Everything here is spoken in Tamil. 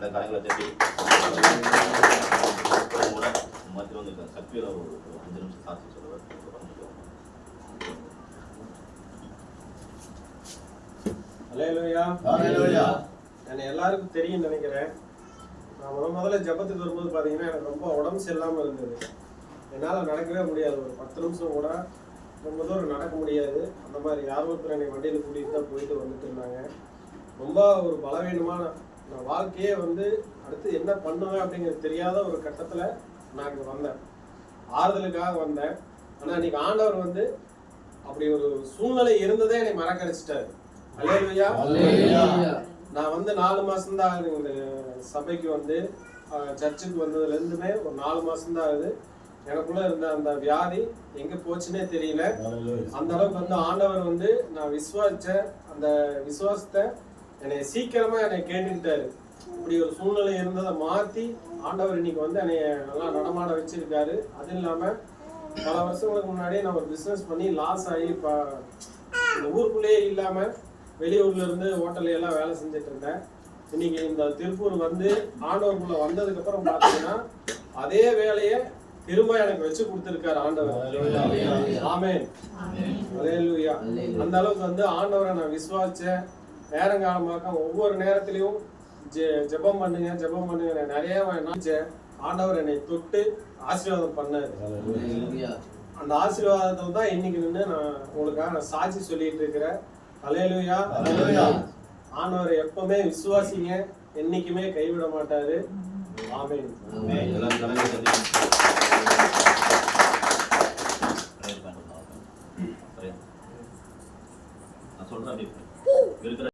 இந்த கரங்களை தட்டி கூட மத்தியில் வந்து சக்தியில் ஒரு அஞ்சு நிமிஷம் சாட்சி சொல்லுவார் எல்லாருக்கும் தெரியும் நினைக்கிறேன். நான் முத முதல்ல ஜெபத்துக்கு வரும்போது பார்த்தீங்கன்னா எனக்கு ரொம்ப உடம்பு சரியில்லாமல் இருந்தது. என்னால் நடக்கவே முடியாது. ஒரு பத்து நிமிஷம் கூட ரொம்ப தூரம் நடக்க முடியாது. அந்த மாதிரி யாரோ ஒருத்தர் என்னை வண்டியில் கூட்டிகிட்டு தான் போயிட்டு வந்துட்டு இருந்தாங்க. ரொம்ப ஒரு பலவீனமான நான் வாழ்க்கையே வந்து அடுத்து என்ன பண்ணுவேன் அப்படிங்கிறது தெரியாத ஒரு கட்டத்தில் நான் இங்கே வந்தேன். ஆறுதலுக்காக வந்தேன். ஆனால் இன்னைக்கு ஆண்டவர் வந்து அப்படி ஒரு சூழ்நிலை இருந்ததே என்னை மறக்கடிச்சிட்டாரு. ஹalleluya நான் வந்து நாலு மாசம் தான் ஆகுது சபைக்கு வந்து சர்ச்சுக்கு வந்ததுல இருந்துமே ஒரு நாலு மாசம் தான் ஆகுது. எனக்குள்ள இருந்த அந்த வியாதி எங்க போச்சுன்னே தெரியல. அந்த அளவுக்கு வந்து ஆண்டவர் வந்து நான் விசுவாசிச்ச அந்த விசுவாசத்தை என்னை சீக்கிரமா என்னை கேட்டுக்கிட்டாரு. இப்படி ஒரு சூழ்நிலை இருந்ததை மாத்தி ஆண்டவர் இன்னைக்கு வந்து என்னை நல்லா நடமாட வச்சிருக்காரு. அது இல்லாம பல வருஷங்களுக்கு முன்னாடியே நான் ஒரு பிசினஸ் பண்ணி லாஸ் ஆகி இப்போ இந்த ஊருக்குள்ளேயே இல்லாம வெளியூர்ல இருந்து ஹோட்டல்ல எல்லாம் வேலை செஞ்சுட்டு இருந்தேன். இன்னைக்கு இந்த திருப்பூர் வந்து ஆண்டவருக்குள்ள வந்ததுக்கு அப்புறம் பாத்தீங்கன்னா அதே வேலையை திரும்ப எனக்கு வச்சு கொடுத்திருக்காரு ஆண்டவர். அல்லேலூயா அந்த அளவுக்கு வந்து ஆண்டவரை நான் விசுவாசிச்சேன். நேரங்காலமாக்க ஒவ்வொரு நேரத்திலையும் ஜெ- ஜெபம் பண்ணுங்க ஜெபம் பண்ணுங்க. நிறைய நினைச்சேன் ஆண்டவர் என்னை தொட்டு ஆசீர்வாதம் பண்ணாரு. அந்த ஆசீர்வாதத்துல தான் இன்னைக்கு நின்று நான் உங்களுக்காக நான் சாட்சி சொல்லிட்டு இருக்கிறேன். Hallelujah hallelujah. ஆண்டவரை எப்பவுமே விசுவாசிங்க. என்னைக்குமே கைவிட மாட்டாரு. ஆமென். சொல்றேன் இருக்கிற